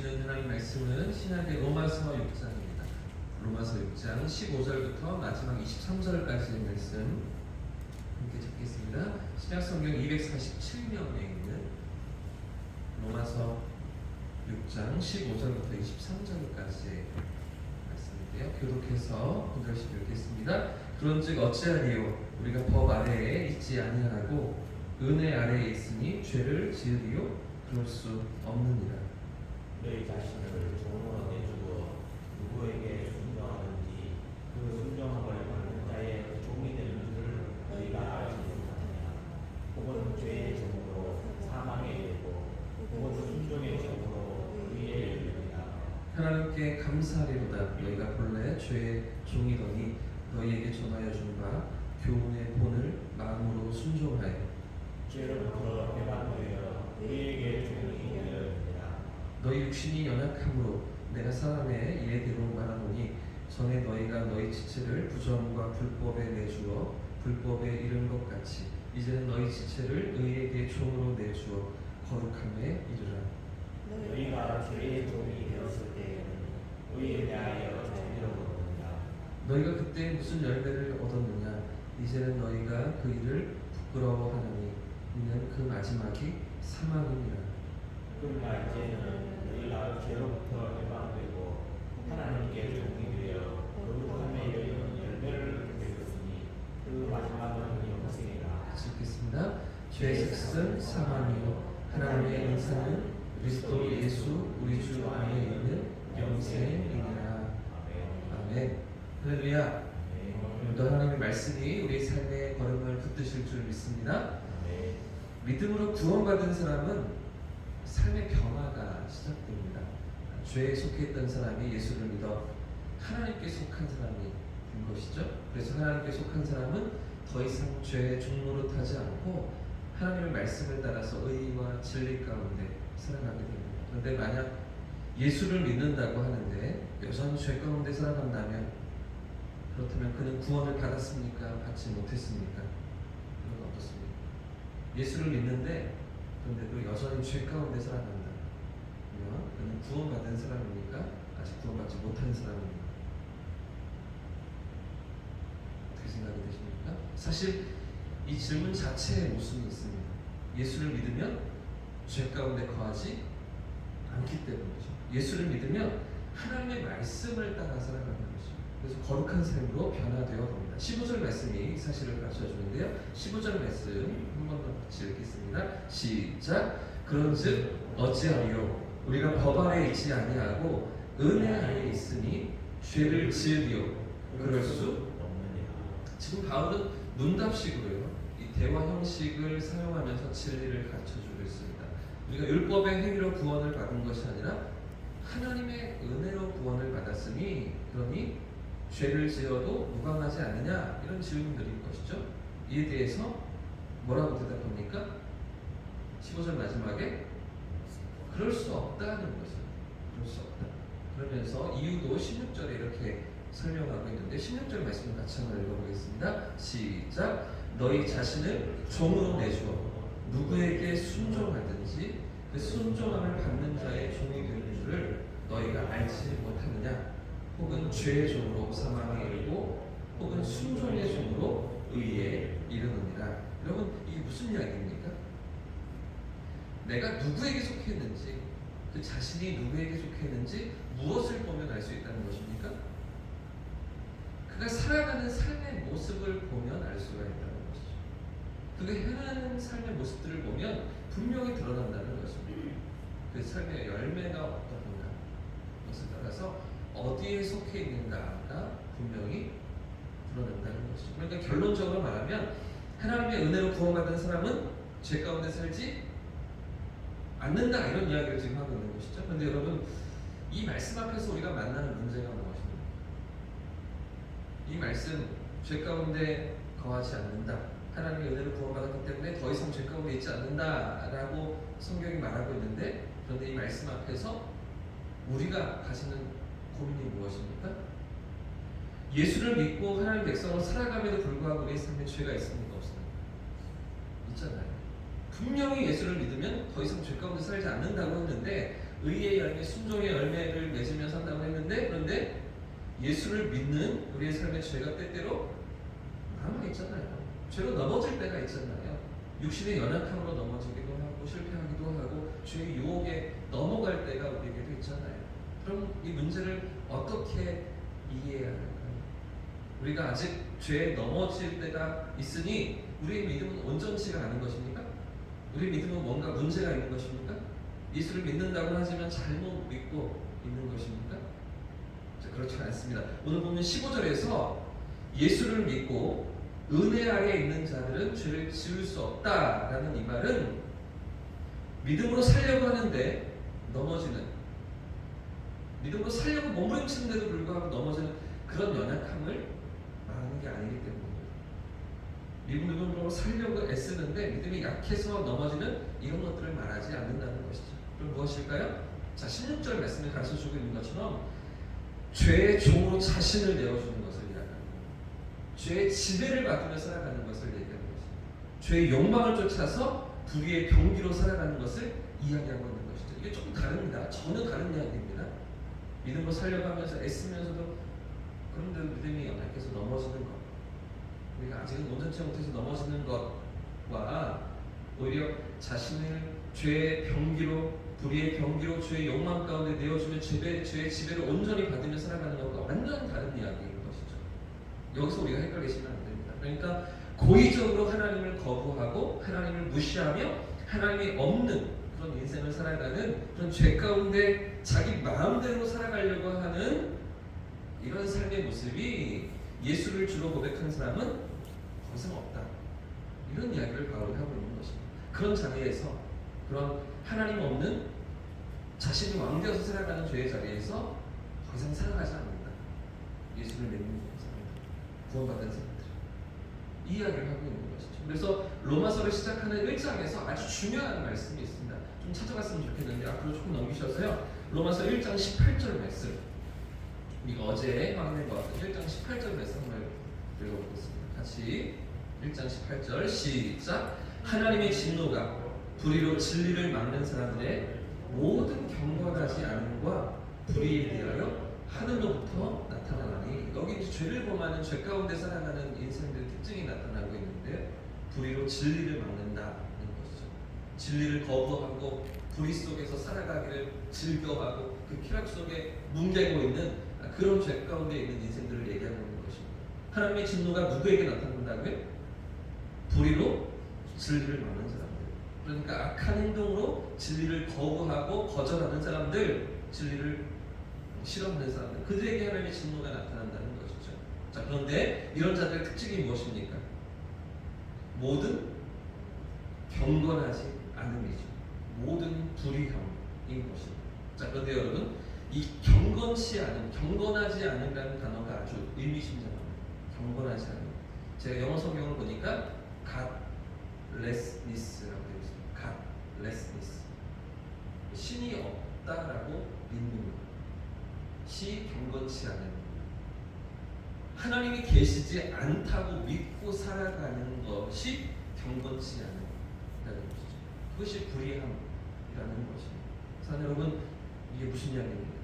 주시는 하나님 말씀은 신약의 로마서 6장입니다. 로마서 6장 15절부터 마지막 23절까지의 말씀 함께 찾겠습니다. 신약 성경 247면에 있는 로마서 6장 15절부터 23절까지의 말씀인데요. 교독해서 한 절씩 읽겠습니다. 그런즉 어찌하리요 우리가 법 아래에 있지 아니하고 은혜 아래에 있으니 죄를 지으리요 그럴 수 없느니라. 너희 자신을 종으로 내주고 누구에게 순종하는지 그 순종함을 받는 자의 종이 되는 줄을 너희가 알지 못하느냐. 혹은 죄의 종으로 사망에 이르고 혹은 순종의 종으로 의에 이르느냐 하나님께 감사하리로다. 너희가 본래 죄의 종이더니 너희에게 전하여 준 바 교훈의 본을 마음으로 순종하여 너희 육신이 연약함으로 내가 사람의 예대로 말하노니 전에 너희가 너희 지체를 부정과 불법에 내주어 불법에 이른 것 같이 이제는 너희 지체를 의에게 종으로 내주어 거룩함에 이르라. 너희가 죄의 종이 되었을 때에는 의에 대하여 정의로웠느냐 너희가 그때 무슨 열매를 얻었느냐? 이제는 너희가 그 일을 부끄러워하느니 이는 그 마지막이 사망이니라 그러나 이제는 너희가 죄로부터 해방되고 하나님께 종이 되어 거룩함에 이르는 열매를 맺었으니 그 마지막은 영생이라. 같이 읽겠습니다. 죄의 삭은 사망이요. 하나님의 은사는 그리스도 예수 우리 주 안에 있는 영생이니라. 아멘. 할렐루야. 오늘도 하나님의 말씀이 우리의 삶의 걸음을 붙드실 줄 믿습니다. 믿음으로 구원받은 사람은 삶의 변화가 시작됩니다. 죄에 속해 있던 사람이 예수를 믿어 하나님께 속한 사람이 된 것이죠. 그래서 하나님께 속한 사람은 더 이상 죄의 종로로 타지 않고 하나님의 말씀을 따라서 의와 진리 가운데 살아가게 됩니다. 그런데 만약 예수를 믿는다고 하는데 여전히 죄 가운데 살아간다면 그렇다면 그는 구원을 받았습니까? 받지 못했습니까? 그건 어떻습니까? 예수를 믿는데 그런데도 여전히 죄 가운데 살아간다. 그러면 그는 구원받은 사람입니까? 아직 구원받지 못한 사람입니까? 어떻게 생각이 되십니까? 사실 이 질문 자체에 모순이 있습니다. 예수를 믿으면 죄 가운데 거하지 않기 때문이죠. 예수를 믿으면 하나님의 말씀을 따라 살아가는 것이죠. 그래서 거룩한 삶으로 변화되어 갑니다. 15절 말씀이 이 사실을 가르쳐 주는데요. 15절 말씀 한 번 더 같이 읽겠습니다. 시작. 그런즉 어찌하리요 우리가 법 아래에 있지 아니하고 은혜 아래에 있으니 죄를 지으리요 그럴 수 없느니라 지금 바울은 문답식으로요. 이 대화 형식을 사용하면서 진리를 가르쳐 주고 있습니다. 우리가 율법의 행위로 구원을 받은 것이 아니라 하나님의 은혜로 구원을 받았으니 그러니 죄를 지어도 무방하지 않느냐 이런 질문들인 것이죠. 이에 대해서 뭐라고 대답합니까? 15절 마지막에 그럴 수 없다는 것이죠. 그럴 수 없다. 그러면서 이유도 16절에 이렇게 설명하고 있는데 16절 말씀 같이 한번 읽어보겠습니다. 시작. 너희 자신을 종으로 내주어 누구에게 순종하든지 그 순종함을 받는 자의 종이 되는 줄을 너희가 알지 못하느냐? 혹은 죄의 종으로 사망에 이르고 혹은 순종의 종으로 의에 이르느니라. 여러분 이게 무슨 이야기입니까? 내가 누구에게 속했는지 그 자신이 누구에게 속했는지 무엇을 보면 알 수 있다는 것입니까? 그가 살아가는 삶의 모습을 보면 알 수가 있다는 것이죠. 그가 행하는 삶의 모습들을 보면 분명히 드러난다는 것입니다. 그 삶의 열매가 어떠한가 것을 따라서 어디에 속해 있는가가 분명히 드러난다는 것이죠. 그러니까 결론적으로 말하면 하나님의 은혜로 구원받은 사람은 죄 가운데 살지 않는다 이런 이야기를 지금 하고 있는 것이죠. 그런데 여러분 이 말씀 앞에서 우리가 만나는 문제가 무엇입니까? 이 말씀 죄 가운데 거하지 않는다. 하나님의 은혜로 구원받았기 때문에 더 이상 죄 가운데 있지 않는다라고 성경이 말하고 있는데 그런데 이 말씀 앞에서 우리가 가지는 고민이 무엇입니까? 예수를 믿고 하나님 백성으로 살아감에도 불구하고 우리의 삶에 죄가 있습니까? 없습니까? 있잖아요. 분명히 예수를 믿으면 더 이상 죄 가운데 살지 않는다고 했는데 의의 열매, 순종의 열매를 맺으며 산다고 했는데 그런데 예수를 믿는 우리의 삶의 죄가 때때로 남아 있잖아요. 죄로 넘어질 때가 있잖아요. 육신의 연약함으로 넘어지기도 하고 실패하기도 하고 죄의 유혹에 넘어갈 때가 우리에게도 있잖아요. 그럼 이 문제를 어떻게 이해해야 할까요? 우리가 아직 죄에 넘어질 때가 있으니 우리의 믿음은 온전치가 않은 것입니까? 우리 믿음은 뭔가 문제가 있는 것입니까? 예수를 믿는다고 하지만 잘못 믿고 있는 것입니까? 자, 그렇지 않습니다. 오늘 보면 15절에서 예수를 믿고 은혜 아래 있는 자들은 죄를 지을 수 없다라는 이 말은 믿음으로 살려고 하는데 넘어지는 믿음으로 살려고 몸부림치는데도 불구하고 넘어지는 그런 연약함을 말하는 게 아니기 때문입니다. 믿음으로 살려고 애쓰는데 믿음이 약해서 넘어지는 이런 것들을 말하지 않는다는 것이죠. 그럼 무엇일까요? 자, 16절 말씀에 가르쳐 주고 있는 것처럼 죄의 종으로 자신을 내어주는 것을 이야기합니다. 죄의 지배를 받으며 살아가는 것을 얘기하는 것입니다. 죄의 욕망을 쫓아서 불의의 병기로 살아가는 것을 이야기하고 있는 것이죠. 이게 조금 다릅니다. 전혀 다른 이야기입니다. 믿음으로 살려가면서 애쓰면서도 그런데도 믿음이 연약해서 넘어지는 것. 우리가 아직은 온전치 못해서 넘어지는 것과 오히려 자신을 죄의 병기로 불의의 병기로 죄의 욕망 가운데 내어주면 죄의, 죄의 지배를 온전히 받으며 살아가는 것과 완전 다른 이야기인 것이죠. 여기서 우리가 헷갈리시면 안 됩니다. 그러니까 고의적으로 하나님을 거부하고 하나님을 무시하며 하나님이 없는 그런 인생을 살아가는 그런 죄 가운데 자기 마음대로 살아가려고 하는 이런 삶의 모습이 예수를 주로 고백하는 사람은 더 이상 없다. 이런 이야기를 바울이 하고 있는 것입니다. 그런 자리에서 그런 하나님 없는 자신이 왕되어서 살아가는 죄의 자리에서 더 이상 살아가지 않는다. 예수를 믿는 사람들, 구원받은 사람들. 이 이야기를 하고 있는 것이죠. 그래서 로마서를 시작하는 1장에서 아주 중요한 말씀이 있습니다. 좀 찾아갔으면 좋겠는데 앞으로 조금 넘기셔서요. 로마서 1장 18절 말씀. 우리가 어제 확인한 것 같은 1장 18절 말씀 한번 읽어보겠습니다. 같이 1장 18절 시작. 하나님의 진노가 불의로 진리를 막는 사람들의 모든 경건하지 않음과 불의에 대하여 하늘로부터 나타나니 여기 죄를 범하는 죄 가운데 살아가는 인생들 특징이 나타나고 있는데 불의로 진리를 것이죠. 진리를 거부하고 불의 속에서 살아가기를 즐겨하고 그 쾌락 속에 뭉개고 있는 그런 죄 가운데 있는 인생들을 얘기하고 있는 것입니다. 하나님의 진노가 누구에게 나타난다고요? 불의로 진리를 막는 사람들. 그러니까 악한 행동으로 진리를 거부하고 거절하는 사람들, 진리를 싫어하는 사람들, 그들에게 하나님의 진노가 나타난다는 것이죠. 자, 그런데 이런 자들의 특징이 무엇입니까? 모든 경건하지 않음이죠. 모든 불의형인 것입니다. 자, 그런데 여러분, 이 경건치 않음, 경건하지 않음이라는 단어가 아주 의미심장합니다. 경건하지 않음. 제가 영어 성경을 보니까 godlessness라고 되어 있습니다. godlessness. 신이 없다라고 믿는 것. 시 경건치 않은 하나님이 계시지 않다고 믿고 살아가는 것이 경건치 않은다는 것이죠. 그것이 불의함이라는 것입니다. 사랑 여러분 이게 무슨 이야기입니까?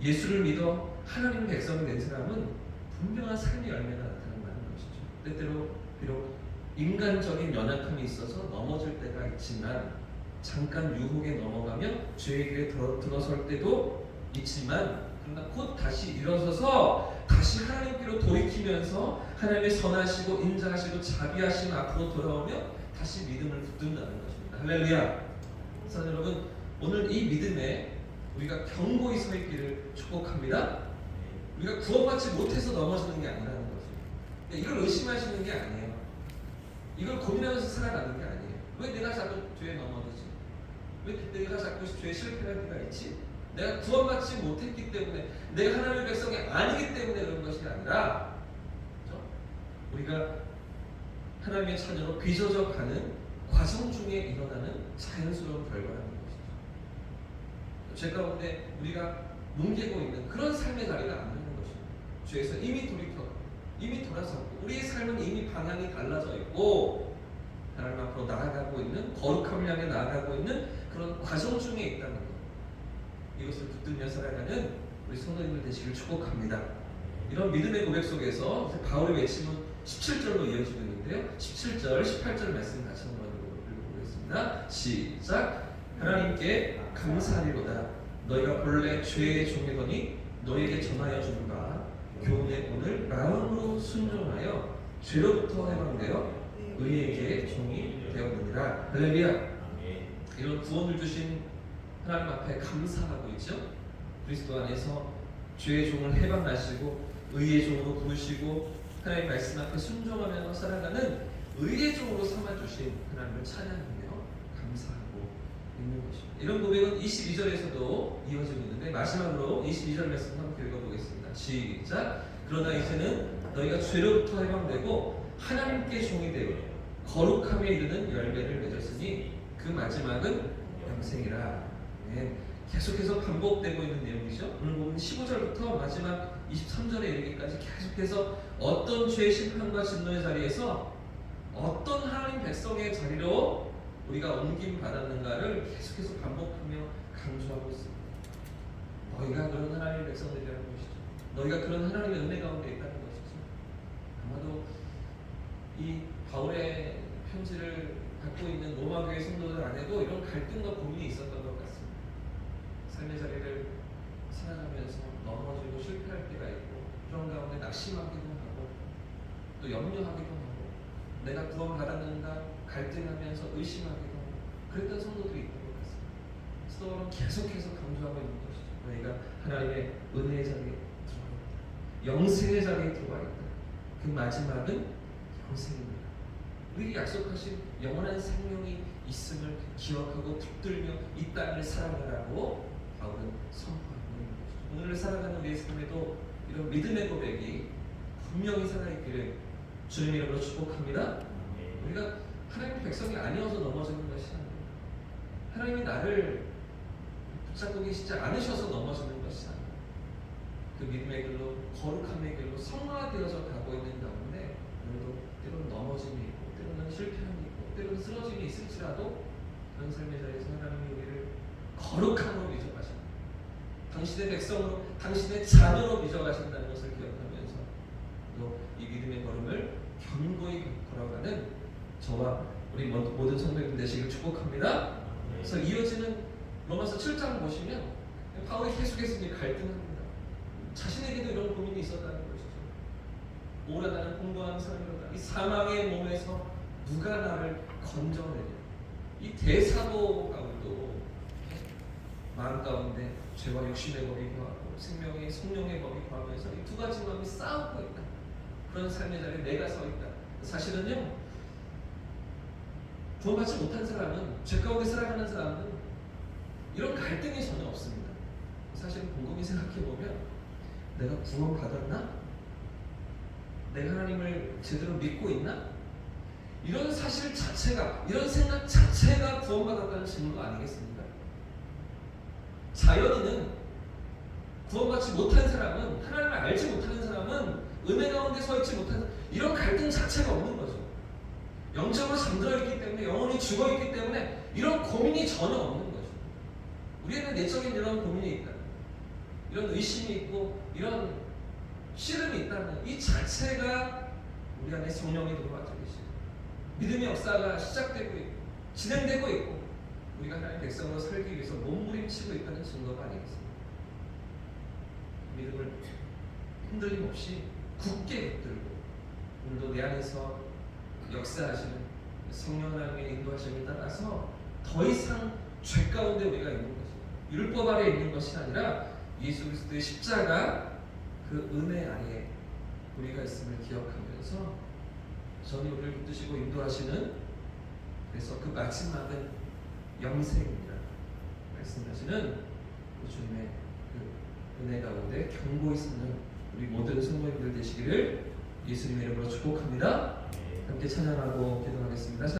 예수를 믿어 하나님 백성이 된 사람은 분명한 삶의 열매가 나타난다는 것이죠. 때때로 비록 인간적인 연약함이 있어서 넘어질 때가 있지만 잠깐 유혹에 넘어가며 죄의 길에 들어, 들어설 때도 있지만 그러나 곧 다시 일어서서 다시 하나님께로 돌이키면서 하나님의 선하시고 인자하시고 자비하신 앞으로 돌아오며 다시 할렐루야. 사랑 여러분 오늘 이 믿음에 우리가 경고히 서 있기를 축복합니다. 우리가 구원받지 못해서 넘어지는 게 아니라는 것입니다. 이걸 의심하시는 게 아니에요. 이걸 고민하면서 살아가는 게 아니에요. 왜 내가 자꾸 죄에 넘어지지? 왜 내가 자꾸 죄에 실패할 때가 있지? 내가 구원받지 못했기 때문에 내가 하나님의 백성이 아니기 때문에 그런 것이 아니라 그렇죠? 우리가 하나님의 자녀로 빚어져 가는 과정 중에 일어나는 자연스러운 결과라는 것이죠. 죄 가운데 우리가 뭉개고 있는 그런 삶의 자리가 안 되는 것입니다. 죄에서 이미 돌이켜 이미 돌아섰고 우리의 삶은 이미 방향이 달라져 있고 하나님 앞으로 나아가고 있는 거룩함을 향해 나아가고 있는 그런 과정 중에 있다는 것. 이것을 붙들며 살아가는 우리 성도님들 되시길 축복합니다. 이런 믿음의 고백 속에서 바울의 외침은 17절로 이어지고 있는데요. 17절, 18절 말씀 같이 한번 읽어보겠습니다. 시작. 하나님께 감사하리로다. 너희가 본래 죄의 종이더니 너희에게 전하여 주는 바 교훈의 오늘 마음으로 순종하여 죄로부터 해방되어 의에게 종이 되었느니라. 할렐루야. 이런 구원을 주신 하나님 앞에 감사하고 있죠. 그리스도 안에서 죄의 종을 해방하시고 의의 종으로 부르시고 하나님 말씀 앞에 순종하면서 살아가는 의의 종으로 삼아 주신 하나님을 찬양하며 감사하고 있는 것입니다. 이런 고백은 22절에서도 이어지고 있는데 마지막으로 22절 말씀 한번 읽어보겠습니다. 시작. 그러나 이제는 너희가 죄로부터 해방되고 하나님께 종이 되어 거룩함에 이르는 열매를 맺었으니 그 마지막은 영생이라. 네. 계속해서 반복되고 있는 내용이죠. 오늘 보면 15절부터 마지막 23절에 이르기까지 계속해서 어떤 죄의 심판과 진노의 자리에서 어떤 하나님 백성의 자리로 우리가 옮김 받았는가를 계속해서 반복하며 강조하고 있습니다. 너희가 그런 하나님의 백성들이라는 것이죠. 너희가 그런 하나님의 은혜 가운데 있다는 것이죠. 아마도 이 바울의 편지를 갖고 있는 로마 교회 성도들 안에도 이런 갈등과 고민이. 삶의 자리를 살아가면서 넘어지고 실패할 때가 있고 그런 가운데 낙심하기도 하고 또 염려하기도 하고 내가 구원 받았는가 갈등하면서 의심하기도 하고 그랬던 성도들이 있던 것 같습니다. 스토어는 계속해서 강조하고 있는 것이죠. 너희가 하나님의 은혜의 자리에 들어가 있다. 영생의 자리에 들어가 있다. 그 마지막은 영생입니다. 우리에게 약속하신 영원한 생명이 있음을 기억하고 붙들며 이 땅을 살아가라고 바울은 선포하고 있는 것이죠. 오늘을 살아가는 우리의 삶에도 이런 믿음의 고백이 분명히 살아있기를 주님 이름으로 축복합니다. 아멘. 우리가 하나님의 백성이 아니어서 넘어지는 것이 아니에요. 하나님이 나를 붙잡고 계시지 않으셔서 넘어지는 것이 아니에요. 그 믿음의 길로 거룩함의 길로 성화되어서 가고 있는 가운데 오늘도 때로는 넘어짐이 있고 때로는 실패함이 있고 때로는 쓰러짐이 있을지라도 그런 삶의 자리에서 하나님이 우리를 거룩함으로 빚어가십니다. 당신의 백성으로 당신의 자녀로 빚어가신다는 것을 기억하면서 또 이 믿음의 걸음을 견고히 걸어가는 저와 우리 모- 모든 성도님들 되시길 축복합니다. 그래서 이어지는 로마서 7장을 보시면 바울이 계속해서 갈등합니다. 자신에게도 이런 고민이 있었다는 것이죠. 오라 나는 공부하는 사람이로다. 이 사망의 몸에서 누가 나를 건져내냐. 이 대사도 바울도 마음 가운데 죄와 육신의 법이 거하고 생명의 성령의 법이 거하면서 이 두 가지 마음이 싸우고 있다. 그런 삶의 자리에 내가 서 있다. 사실은요. 구원받지 못한 사람은 죄 가운데 살아가는 사람은 이런 갈등이 전혀 없습니다. 사실 곰곰이 생각해 보면 내가 구원 받았나? 내가 하나님을 제대로 믿고 있나? 이런 사실 자체가 이런 생각 자체가 구원받았다는 증거 아니겠습니까? 자연인은 구원받지 못한 사람은 하나님을 알지 못하는 사람은 은혜 가운데 서 있지 못한 이런 갈등 자체가 없는 거죠. 영적으로 잠들어 있기 때문에 영혼이 죽어 있기 때문에 이런 고민이 전혀 없는 거죠. 우리에는 내적인 이런 고민이 있다. 이런 의심이 있고 이런 씨름이 있다면 이 자체가 우리 안에 성령이 들어와져 계시고 믿음의 역사가 시작되고 있고 진행되고 있고 우리가 하나님 백성으로 살기 위해서 몸부림치고 있다는 증거가 아니겠습니까? 믿음을 흔들림 없이 굳게 붙들고 오늘도 내 안에서 역사하시는 성령 하나님의 인도하심을 따라서 더 이상 죄 가운데 우리가 있는 것이 율법 아래 있는 것이 아니라 예수 그리스도의 십자가 그 은혜 안에 우리가 있음을 기억하면서 전이 우리를 붙드시고 인도하시는 그래서 그 마지막은 영생입니다. 말씀하시는 그 주님의 그 은혜 가운데 견고히 서는 우리 모든 성도님들 되시기를 예수님의 이름으로 축복합니다. 아멘. 함께 찬양하고 기도하겠습니다.